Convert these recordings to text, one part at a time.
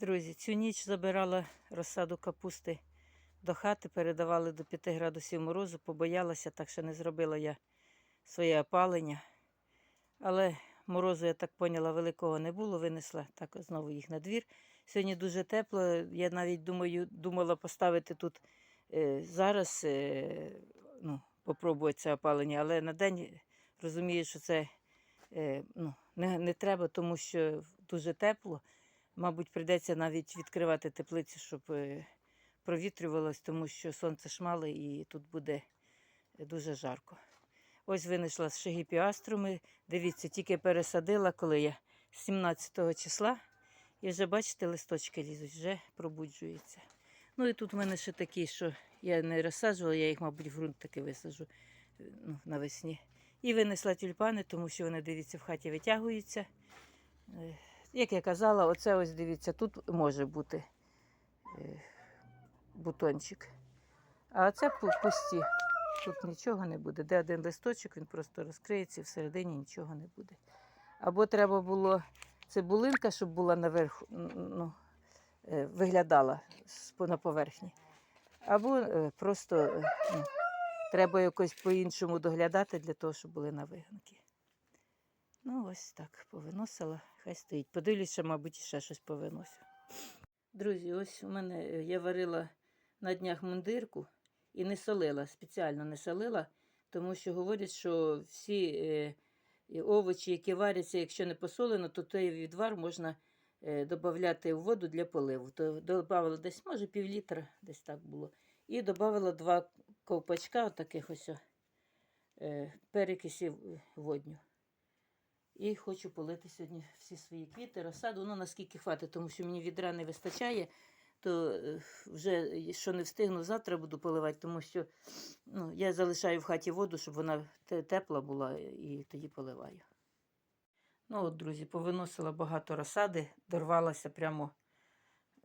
Друзі, цю ніч забирала розсаду капусти до хати, передавали до 5 градусів морозу, побоялася, так що не зробила я своє опалення. Але морозу, я так поняла, великого не було, винесла так знову їх на двір. Сьогодні дуже тепло. Я навіть думаю, думала поставити тут е, зараз, е, ну, попробувати це опалення, але на день розумію, що це е, ну, не, не треба, тому що дуже тепло. Мабуть, прийдеться навіть відкривати теплицю, щоб е, провітрювалось, тому що сонце шмале і тут буде дуже жарко. Ось винайшла шигіпіаструми. Дивіться, тільки пересадила, коли я 17 числа. І вже, бачите, листочки лізуть, вже пробуджуються. Ну і тут в мене ще такі, що я не розсаджувала, я їх, мабуть, в ґрунт таки висаджу е, ну, навесні. І винесла тюльпани, тому що вони, дивіться, в хаті витягуються. Як я казала, оце ось дивіться, тут може бути е, бутончик. А це пу- пусті. Тут нічого не буде. Де один листочок, він просто розкриється, і всередині нічого не буде. Або треба було цибулинка, щоб була наверху, ну, е, виглядала на поверхні. Або е, просто ну, треба якось по-іншому доглядати для того, щоб були на виганки. Ну, ось так повиносила, хай стоїть. Подивлюся, мабуть, ще щось повиносю. Друзі, ось у мене е, я варила на днях мундирку і не солила, спеціально не солила, тому що говорять, що всі е, овочі, які варяться, якщо не посолено, то той відвар можна е, додати в воду для поливу. То додавала десь, може, пів літра, десь так було. І додавала два ковпачка, таких ось перекисів водню. І хочу полити сьогодні всі свої квіти, розсаду. Ну, наскільки хватить, тому що мені відра не вистачає, то е, вже що не встигну, завтра буду поливати, тому що ну, я залишаю в хаті воду, щоб вона тепла була, і тоді поливаю. Ну от, друзі, повиносила багато розсади, дорвалася прямо,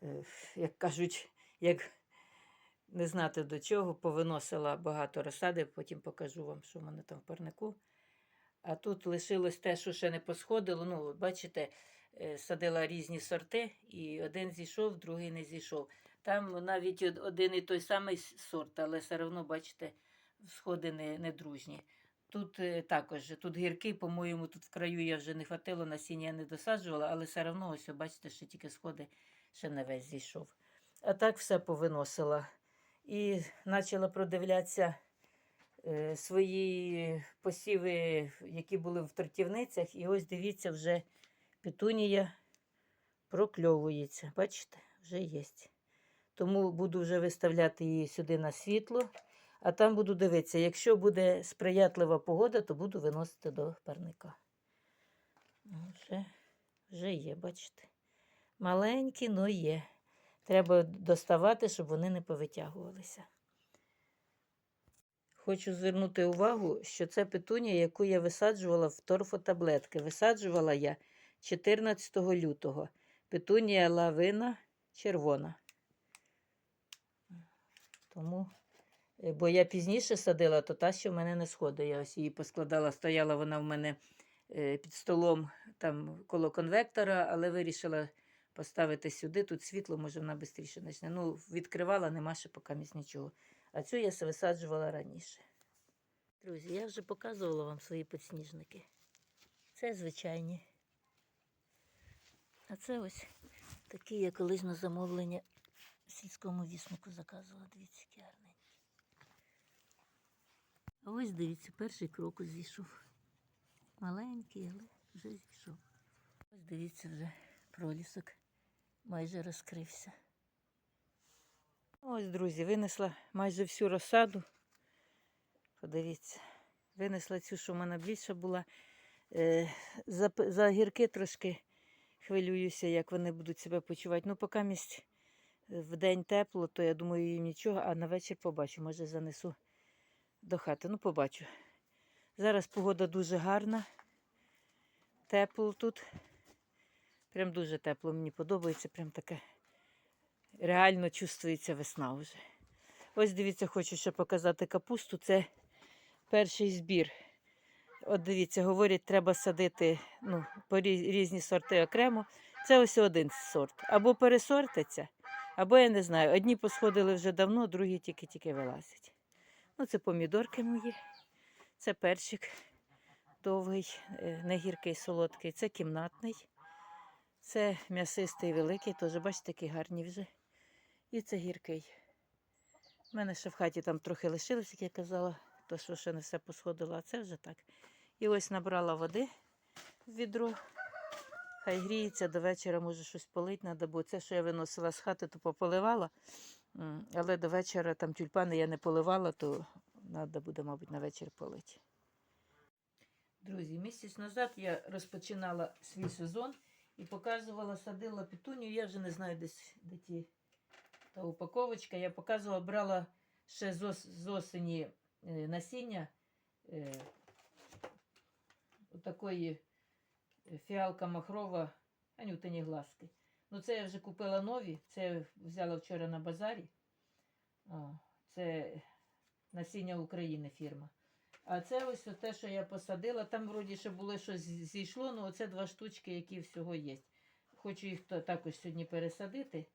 е, як кажуть, як не знати до чого, повиносила багато розсади, потім покажу вам, що в мене там в парнику. А тут лишилось те, що ще не посходило. Ну, бачите, е, садила різні сорти, і один зійшов, другий не зійшов. Там навіть один і той самий сорт, але все одно, бачите, сходи не, не дружні. Тут е, також, тут гіркий, по-моєму, тут в краю я вже не хватило, насіння не досаджувала, але все одно, ось, бачите, що тільки сходи ще не весь зійшов. А так все повиносила. І почала продивлятися свої посіви, які були в тортівницях. І ось дивіться, вже петунія прокльовується. Бачите, вже є. Тому буду вже виставляти її сюди на світло, а там буду дивитися. Якщо буде сприятлива погода, то буду виносити до парника. Ну, Вже, вже є, бачите. Маленькі, але є. Треба доставати, щоб вони не повитягувалися. Хочу звернути увагу, що це петунія, яку я висаджувала в торфотаблетки. Висаджувала я 14 лютого. Петунія лавина червона. Тому, е, бо я пізніше садила, то та, що в мене не сходить. Я ось її поскладала, стояла вона в мене е, під столом там коло конвектора, але вирішила поставити сюди. Тут світло, може, вона швидше почне. Ну, відкривала, нема ще поки нічого. А цю я висаджувала раніше. Друзі, я вже показувала вам свої підсніжники. Це звичайні. А це ось такі я колись на замовлення в сільському віснику заказувала. Дивіться, які гарненькі. А ось дивіться, перший крокус зійшов. Маленький, але вже зійшов. Ось дивіться, вже пролісок майже розкрився. Ось, друзі, винесла майже всю розсаду. Подивіться, винесла цю, що в мене більше була. Е, за, за гірки трошки хвилююся, як вони будуть себе почувати. Ну, поки місць в день тепло, то я думаю, їм нічого, а на вечір побачу. Може, занесу до хати. Ну, побачу. Зараз погода дуже гарна. Тепло тут. Прям дуже тепло, мені подобається. Прям таке реально чувствується весна вже. Ось дивіться, хочу ще показати капусту. Це перший збір. От дивіться, говорять, треба садити ну, по різні сорти окремо. Це ось один сорт. Або пересортиться, або я не знаю. Одні посходили вже давно, другі тільки-тільки вилазять. Ну, це помідорки мої, це перчик довгий, е, не гіркий, солодкий, це кімнатний, це м'ясистий великий, теж, бачите, такі гарні вже. І це гіркий. У мене ще в хаті там трохи лишилось, як я казала, то що ще не все посходило, а це вже так. І ось набрала води в відро. Хай гріється до вечора, може щось полить треба, бо це, що я виносила з хати, то пополивала. Але до вечора там тюльпани я не поливала, то треба буде, мабуть, на вечір полити. Друзі, місяць назад я розпочинала свій сезон і показувала, садила петунію. Я вже не знаю, десь де ті та упаковочка. Я показувала, брала ще з, ос- з осені е, насіння е, такої фіалка махрова, анютині глазки. Ну, це я вже купила нові, це я взяла вчора на базарі. О, це насіння України фірма. А це ось те, що я посадила. Там вроді ще було щось зійшло, ну оце два штучки, які всього є. Хочу їх також сьогодні пересадити.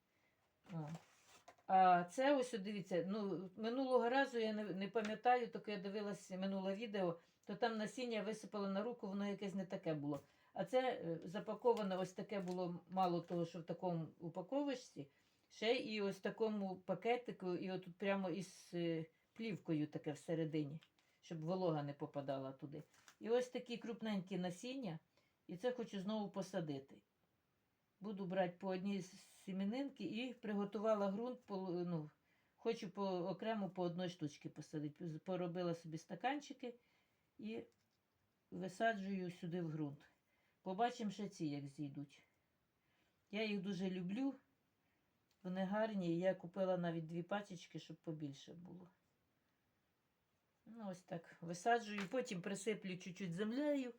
А це ось, дивіться, ну, минулого разу я не, не пам'ятаю, тільки я дивилася минуле відео, то там насіння висипало на руку, воно якесь не таке було. А це е, запаковане ось таке було мало того, що в такому упаковочці, ще і ось такому пакетику, і отут прямо із е, плівкою таке всередині, щоб волога не попадала туди. І ось такі крупненькі насіння, і це хочу знову посадити. Буду брати по одній з- сімінинки і приготувала ґрунт, ну, хочу по, окремо по одній штучці посадити. Поробила собі стаканчики і висаджую сюди в ґрунт. Побачимо ще ці, як зійдуть. Я їх дуже люблю. Вони гарні. Я купила навіть дві пачечки, щоб побільше було. Ну, ось так висаджую, потім присиплю чуть-чуть землею.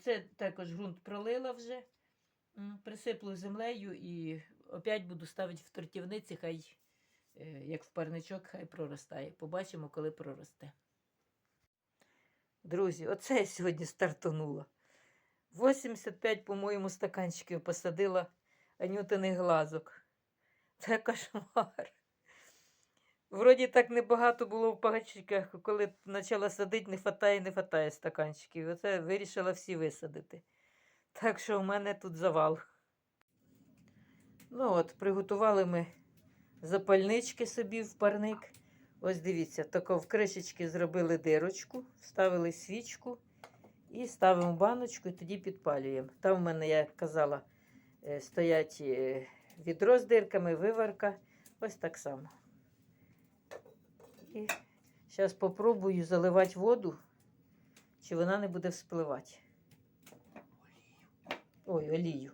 Це також ґрунт пролила вже. Присиплю землею і опять буду ставити в тортівниці, хай е, як в парничок, хай проростає. Побачимо, коли проросте. Друзі, оце я сьогодні стартанула. 85, по-моєму, стаканчиків посадила анютиних глазок. Це кошмар. Вроді так небагато було в пагачках, коли почала садити, не хватає, не хватає стаканчиків. Оце вирішила всі висадити. Так що в мене тут завал. Ну от, приготували ми запальнички собі в парник. Ось дивіться, тако в кришечки зробили дирочку, вставили свічку і ставимо баночку і тоді підпалюємо. Там в мене, як казала, е, стоять е, відро з дирками, виварка. Ось так само. І зараз спробую заливати воду, чи вона не буде вспливати. Ой, олію.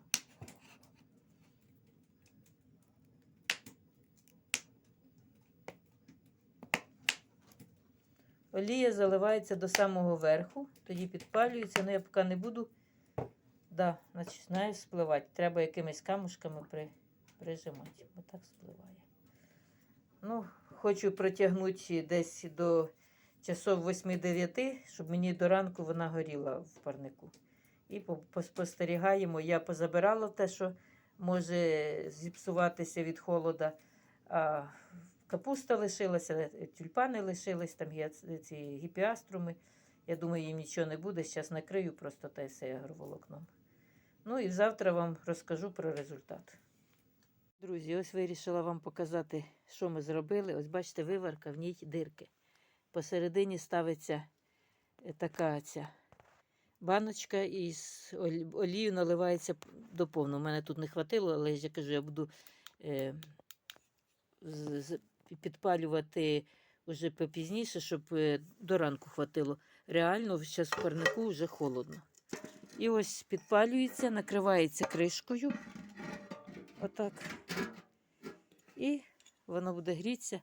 Олія заливається до самого верху, тоді підпалюється, але я поки не буду. Да, починає спливати. Треба якимись камушками при, прижимати, бо так спливає. Ну, хочу протягнути десь до часов 8-9, щоб мені до ранку вона горіла в парнику. І по- поспостерігаємо. Я позабирала те, що може зіпсуватися від холода. А капуста лишилася, тюльпани лишились, там ці гіпіаструми. Я думаю, їм нічого не буде. Зараз накрию просто та й все агроволокном. Ну і завтра вам розкажу про результат. Друзі, ось вирішила вам показати, що ми зробили. Ось бачите, виварка, в ній дирки. Посередині ставиться е, така ця баночка і з оль- наливається до повного. У мене тут не хватило, але я кажу, я буду е, підпалювати вже попізніше, щоб е, до ранку хватило. Реально, зараз в парнику вже холодно. І ось підпалюється, накривається кришкою. Отак. І воно буде грітися.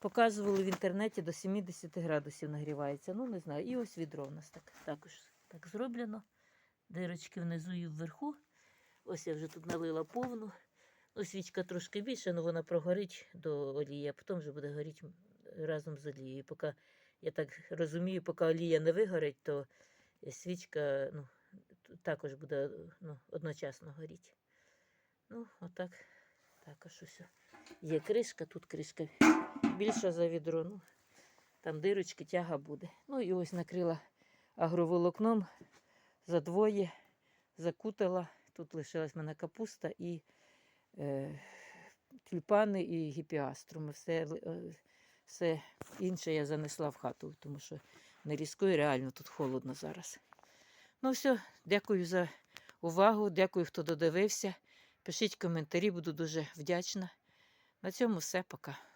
Показували в інтернеті до 70 градусів нагрівається. Ну, не знаю. І ось відро у нас так, також так зроблено. Дирочки внизу і вверху. Ось я вже тут налила повну. Ну, свічка трошки більше, але вона прогорить до олії, а потім вже буде горіти разом з олією. Поки, я так розумію, поки олія не вигорить, то свічка ну, також буде ну, одночасно горіти. Ну, отак. Також ось. Є кришка, тут кришка більша за відро. Ну, там дирочки, тяга буде. Ну і ось накрила агроволокном за двоє, закутала. Тут лишилась мене капуста і тюльпани і гіпіаструми. Все, е, все інше я занесла в хату, тому що не різкою, реально тут холодно зараз. Ну все, дякую за увагу, дякую, хто додивився. Пишіть коментарі, буду дуже вдячна. На цьому все, пока.